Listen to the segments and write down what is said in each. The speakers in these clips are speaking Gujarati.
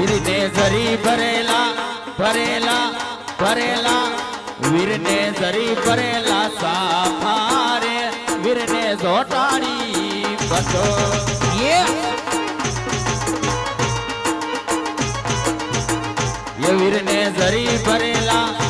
વીરને ઝરી ભરેલા ભરેલા ભરેલા. વીરને ઝરી ભરેલા સાફા રે વીરને જોટાડી બસો વીરને ઝરી ભરેલા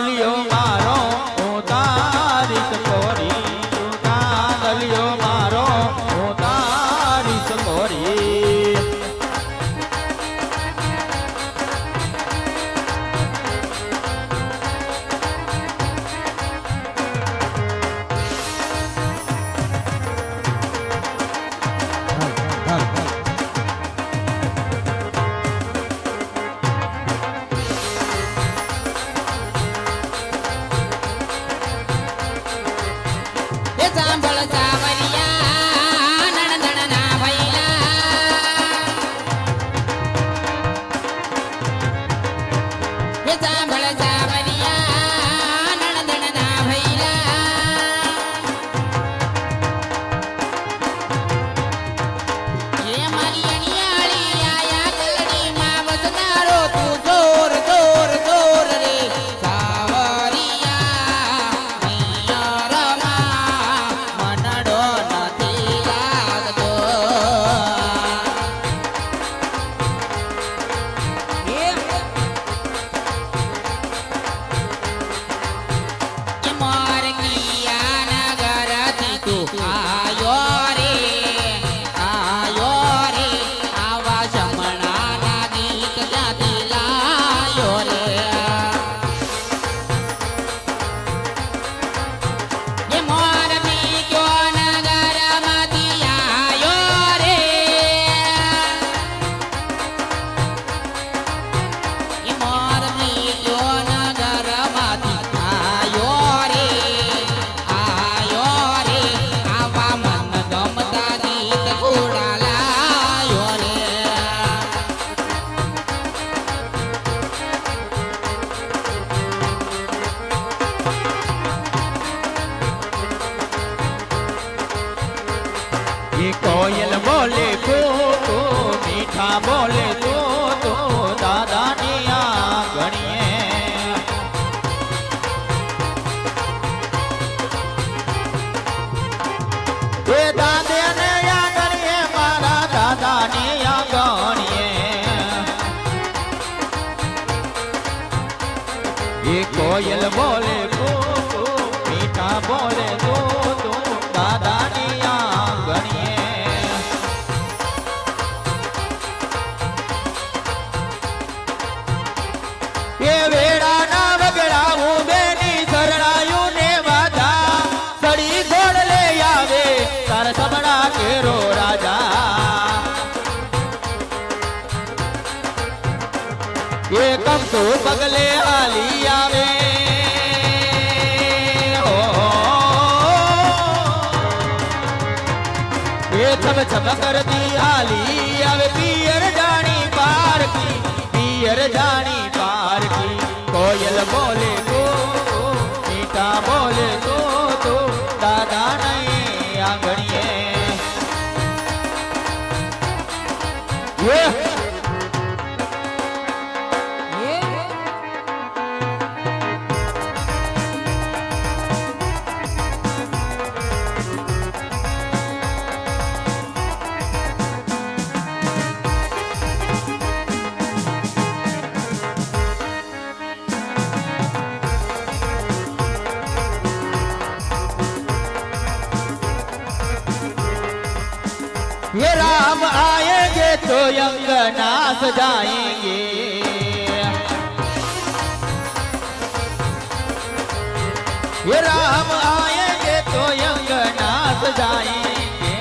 lío. સમણા કેરો રાજા. એ કમ તો પગલે હાલી આવે. એ છબ છબ કરતી હાલી આવે. પિયર જાણી પારકી પિયર જાણી પારકી કોયલ બોલે ये राम आएंगे तो अंगना सजाएंगे ये राम आएंगे तो अंगना सजाएंगे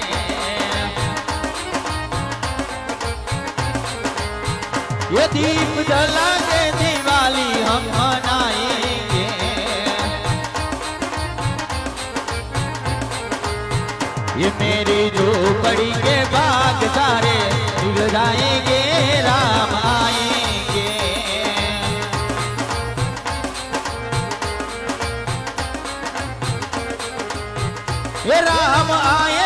ये दीप जला के दिवाली हम झोपड़ी के बाग सारे बिगड़ जाएँगे राम आएँगे। ये राम आएँगे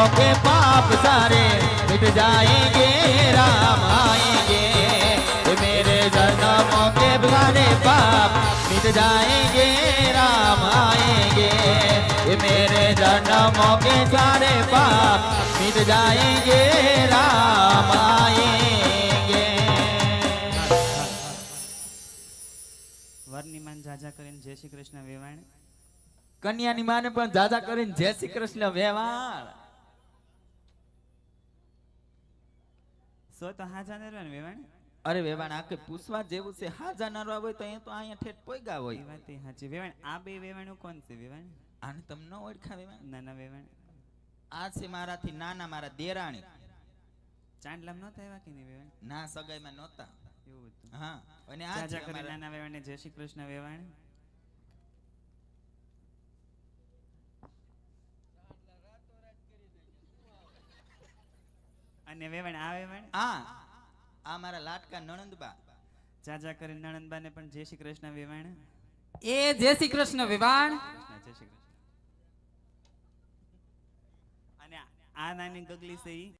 के पाप सारे मिट जाएंगे राम आएंगे ये मेरे जन्मों के सारे पाप मिट जाएंगे राम आएंगे ये मेरे जन्मों के सारे पाप मिट जाएंगे राम आएंगे વરની માન જાજા કરીને જય શ્રી કૃષ્ણ વેવાણ કન્યાની માને પણ જાજા કરીને જય શ્રી કૃષ્ણ વ્યવહાર સો તો હાજા ને ને વેવાણ? અરે વેવાણ આ કે પૂછવા જેવું છે. હાજા નરવા હોય તો અહીંયા તો અહીંયા ઠેઠ પોઈગા એ હોય વાત એ સાચી. વેવાણ આ બે વેવાણું કોણ છે વેવાણ? આને તમને ન ઓળખા વેવાણ? નાના વેવાણ. આ છે મારાથી નાના મારા દેરાણી. ચાંદલામ નહોતા એવા કે નહીં વેવાણ? ના સગાઈમાં નહોતા. એવું હતું. હા અને આ નાના વેવાણ જય શ્રી કૃષ્ણ વેવાણ. અને વેવણ આ વેવણ? હા આ મારા લાટકા નણંદબા. જાજા કરી નણંદબાને પણ જય શ્રી કૃષ્ણ વેવાણ. એ જય શ્રી કૃષ્ણ વિવાણ. જય શ્રી કૃષ્ણ. અને આ નાની ગગલી છે ઈ.